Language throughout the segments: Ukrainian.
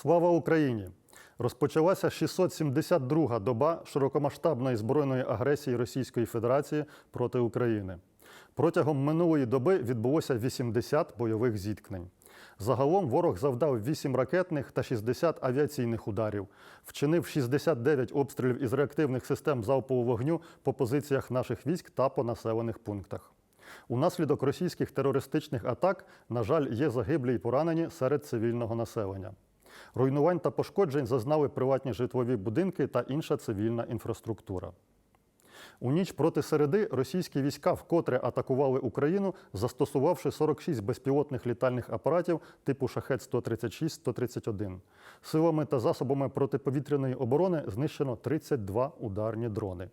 Слава Україні! Розпочалася 672-га доба широкомасштабної збройної агресії Російської Федерації проти України. Протягом минулої доби відбулося 80 бойових зіткнень. Загалом ворог завдав 8 ракетних та 60 авіаційних ударів, вчинив 69 обстрілів із реактивних систем залпового вогню по позиціях наших військ та по населених пунктах. Унаслідок російських терористичних атак, на жаль, є загиблі й поранені серед цивільного населення. Руйнувань та пошкоджень зазнали приватні житлові будинки та інша цивільна інфраструктура. У ніч проти середи російські війська вкотре атакували Україну, застосувавши 46 безпілотних літальних апаратів типу Шахет-136-131. Силами та засобами протиповітряної оборони знищено 32 ударні дрони.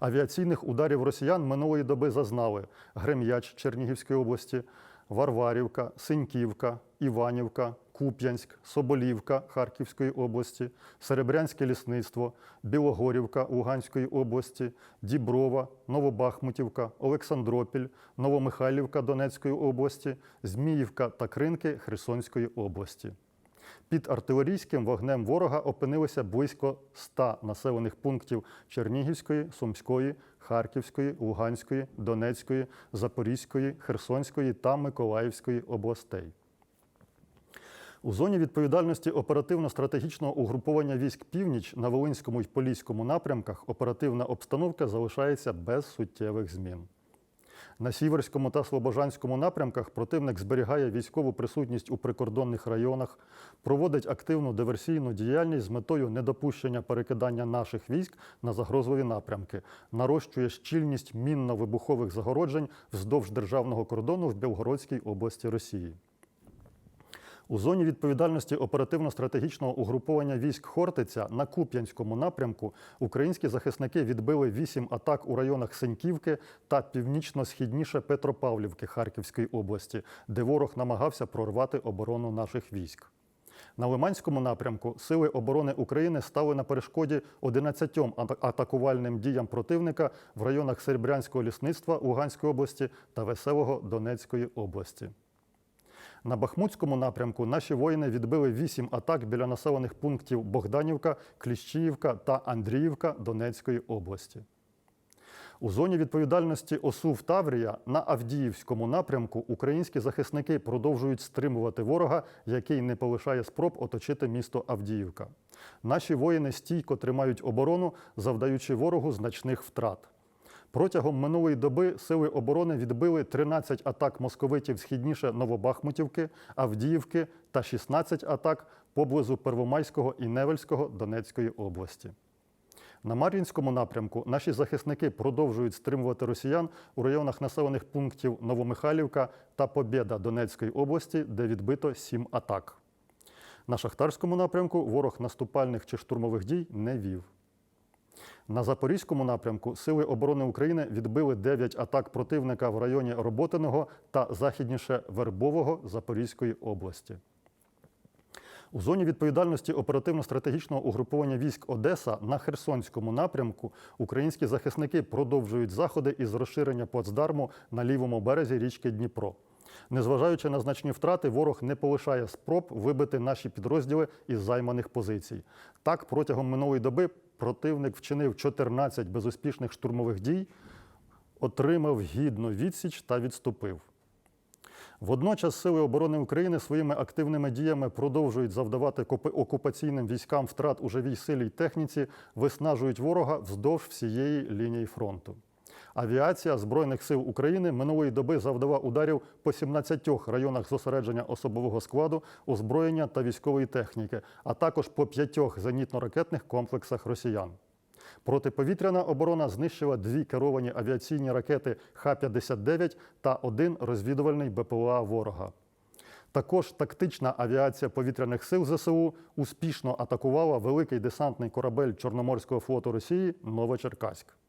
Авіаційних ударів росіян минулої доби зазнали Грем'яч Чернігівської області, Варварівка, Синьківка, Іванівка, Куп'янськ, Соболівка Харківської області, Серебрянське лісництво, Білогорівка Луганської області, Діброва, Новобахмутівка, Олександропіль, Новомихайлівка Донецької області, Зміївка та Кринки Херсонської області. Під артилерійським вогнем ворога опинилися близько 100 населених пунктів Чернігівської, Сумської, Харківської, Луганської, Донецької, Запорізької, Херсонської та Миколаївської областей. У зоні відповідальності оперативно-стратегічного угруповання військ Північ на Волинському і Поліському напрямках оперативна обстановка залишається без суттєвих змін. На Сіверському та Слобожанському напрямках противник зберігає військову присутність у прикордонних районах, проводить активну диверсійну діяльність з метою недопущення перекидання наших військ на загрозливі напрямки, нарощує щільність мінно-вибухових загороджень вздовж державного кордону в Білгородській області Росії. У зоні відповідальності оперативно-стратегічного угруповання військ Хортиця на Куп'янському напрямку українські захисники відбили вісім атак у районах Сеньківки та північно-східніше Петропавлівки Харківської області, де ворог намагався прорвати оборону наших військ. На Лиманському напрямку Сили оборони України стали на перешкоді 11 атакувальним діям противника в районах Серебрянського лісництва Луганської області та Веселого Донецької області. На Бахмутському напрямку наші воїни відбили вісім атак біля населених пунктів Богданівка, Кліщіївка та Андріївка Донецької області. У зоні відповідальності ОСУВ Таврія на Авдіївському напрямку українські захисники продовжують стримувати ворога, який не полишає спроб оточити місто Авдіївка. Наші воїни стійко тримають оборону, завдаючи ворогу значних втрат. Протягом минулої доби сили оборони відбили 13 атак московитів східніше Новобахмутівки, Авдіївки та 16 атак поблизу Первомайського і Невельського Донецької області. На Мар'їнському напрямку наші захисники продовжують стримувати росіян у районах населених пунктів Новомихайлівка та Побєда Донецької області, де відбито 7 атак. На Шахтарському напрямку ворог наступальних чи штурмових дій не вів. На Запорізькому напрямку Сили оборони України відбили 9 атак противника в районі Роботиного та західніше Вербового Запорізької області. У зоні відповідальності оперативно-стратегічного угруповання військ Одеса на Херсонському напрямку українські захисники продовжують заходи із розширення плацдарму на лівому березі річки Дніпро. Незважаючи на значні втрати, ворог не полишає спроб вибити наші підрозділи із займаних позицій. Так, протягом минулої доби противник вчинив 14 безуспішних штурмових дій, отримав гідну відсіч та відступив. Водночас Сили оборони України своїми активними діями продовжують завдавати окупаційним військам втрат у живій силі й техніці, виснажують ворога вздовж всієї лінії фронту. Авіація Збройних сил України минулої доби завдала ударів по 17 районах зосередження особового складу, озброєння та військової техніки, а також по п'ятьох зенітно-ракетних комплексах росіян. Протиповітряна оборона знищила дві керовані авіаційні ракети Х-59 та один розвідувальний БПЛА ворога. Також тактична авіація повітряних сил ЗСУ успішно атакувала великий десантний корабель Чорноморського флоту Росії Новочеркаськ.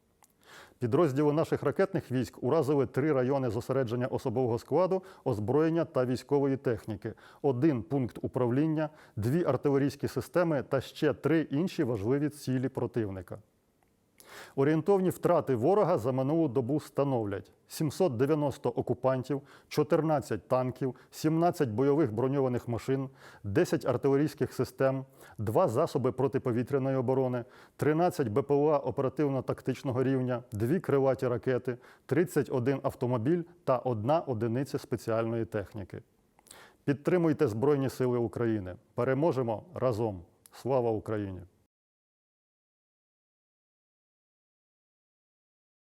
Підрозділи наших ракетних військ уразили три райони зосередження особового складу, озброєння та військової техніки, один пункт управління, дві артилерійські системи та ще три інші важливі цілі противника. Орієнтовні втрати ворога за минулу добу становлять 790 окупантів, 14 танків, 17 бойових броньованих машин, 10 артилерійських систем, 2 засоби протиповітряної оборони, 13 БПЛА оперативно-тактичного рівня, 2 крилаті ракети, 31 автомобіль та 1 одиниця спеціальної техніки. Підтримуйте Збройні Сили України. Переможемо разом. Слава Україні!